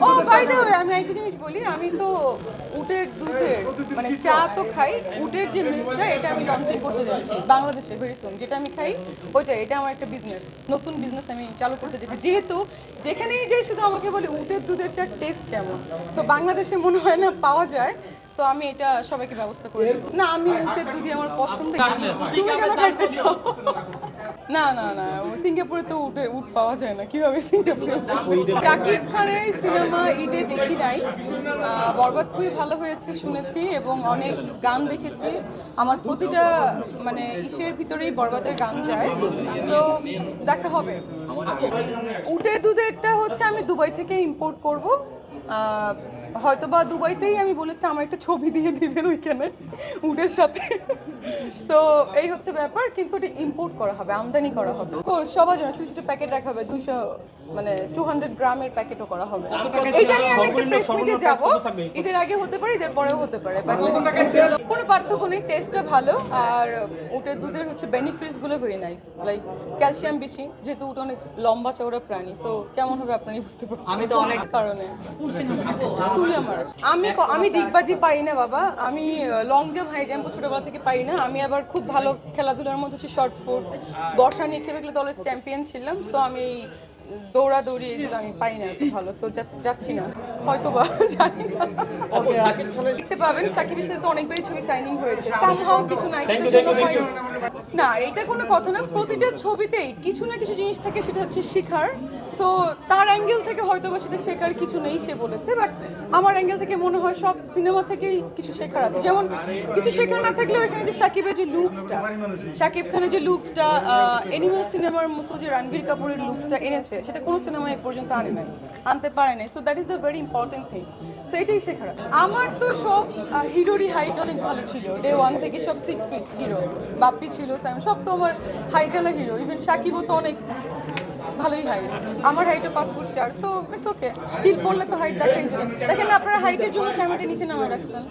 O by the way আমি একটা জিনিস বলি আমি তো উটের দুধের মানে চা তো খাই উটের যে মিল্কটা এটা আমি লঞ্চিং করতে যাচ্ছি বাংলাদেশে ভেরি সুন যেটা আমি খাই ওইটা এটা আমার একটা বিজনেস নতুন বিজনেস আমি চালু করতে যাচ্ছি যেহেতু যেখানেই যাই শুধু আমাকে বলে উটের দুধের চার টেস্ট কেমন সো বাংলাদেশে মনে হয় না পাওয়া যায় সো আমি এটা সবাইকে ব্যবস্থা করে দেব। না আমি উটের দুধই আমার পছন্দ তুমি কেন খাইতে চাও? না না না সিঙ্গাপুরে তো উঠে উট পাওয়া যায় না। কীভাবে সিঙ্গাপুরে জাকির খানের সিনেমা ঈদে দেখি নাই। বরবাদ খুবই ভালো হয়েছে, শুনেছি, এবং অনেক গান দেখেছি। আমার প্রতিটা মানে ইসের ভিতরেই বরবাদের গান যায়। তো দেখা হবে। উটের দুধেরটা হচ্ছে আমি দুবাই থেকে ইম্পোর্ট করব। হয়তো বা দুবাইতেই আমি বলেছি আমার একটা ছবি দিয়ে দিবেন ওইখানে উটের সাথে। সো এই হচ্ছে ব্যাপার কিন্তু এটা ইম্পোর্ট করা হবে আমদানি করা হবে। ও সবার জন্য ছোটো ছোটো প্যাকেট রাখা হবে দুশো মানে টু হান্ড্রেড গ্রামের প্যাকেটও করা হবে। এটা আমি একটা প্রেস মিটে যাব। ঈদের আগে হতে পারে ঈদের পরেও হতে পারে কোনো পার্থক্য নেই টেস্টটা ভালো আর উটের দুধের হচ্ছে বেনিফিটসগুলো ভেরি নাইস লাইক ক্যালসিয়াম বেশি যেহেতু উট অনেক লম্বা চওড়া প্রাণী সো কেমন হবে আপনারই বুঝতে পারছেন। আমি তো অনেক কারণে। তুই আমার। আমি আমি ডিগবাজি পারি না বাবা। আমি লং জাম্প হাই জাম্প ছোটবেলা থেকে পারি না। আমি আবার খুব ভালো খেলাধুলার মধ্যে হচ্ছে শর্ট ফুট বর্ষা নিয়ে খেলে গেলে দলের চ্যাম্পিয়ন ছিলাম সো আমি দৌড়াদৌড়ি এগুলো আমি পাই না এত ভালো সো যাচ্ছি না। হয়তো বা জানি দেখতে পাবেন সাকিবের সাথে তো অনেকবারই ছবি সাইনিং হয়েছে। সামহাও কিছু নাই না, এটা কোনো কথা না, প্রতিটা ছবিতেই কিছু না কিছু জিনিস থাকে, সেটা হচ্ছে শেখার। সো তার অ্যাঙ্গেল থেকে হয়তো বা সেটা শেখার কিছু নেই, সে বলেছে বাট আমার অ্যাঙ্গেল থেকে মনে হয় সব সিনেমা থেকেই কিছু শেখার আছে। যেমন, কিছু শেখার না থাকলেও এখানে যে সাকিবের যে লুকসটা সাকিব খানের যে লুকসটা এনিমেল সিনেমার মতো যে রণবীর কাপুরের লুকসটা এনেছে, সেটা কোনো সিনেমায় এ পর্যন্ত আনে নাই, আনতে পারে নাই। So that is the very important thing so এটাই শেখার আমার তো সব হিরোরই হাইট অনেক ভালো ছিল। ডে ওয়ান থেকে সব সিক্স ফিট হিরো বাপ্পি ছিল স্যাম সব তো আমার হাইটালা হিরো ইভেন সাকিবও তো অনেক ভালোই হাইট আমার হাইটও পাঁচ ফুট চার সো ইটস ওকে হিল পড়লে তো হাইট দেখাই যাবে। দেখেন আপনারা হাইটের জন্য ক্যামেরা নিচে নামা রাখছেন।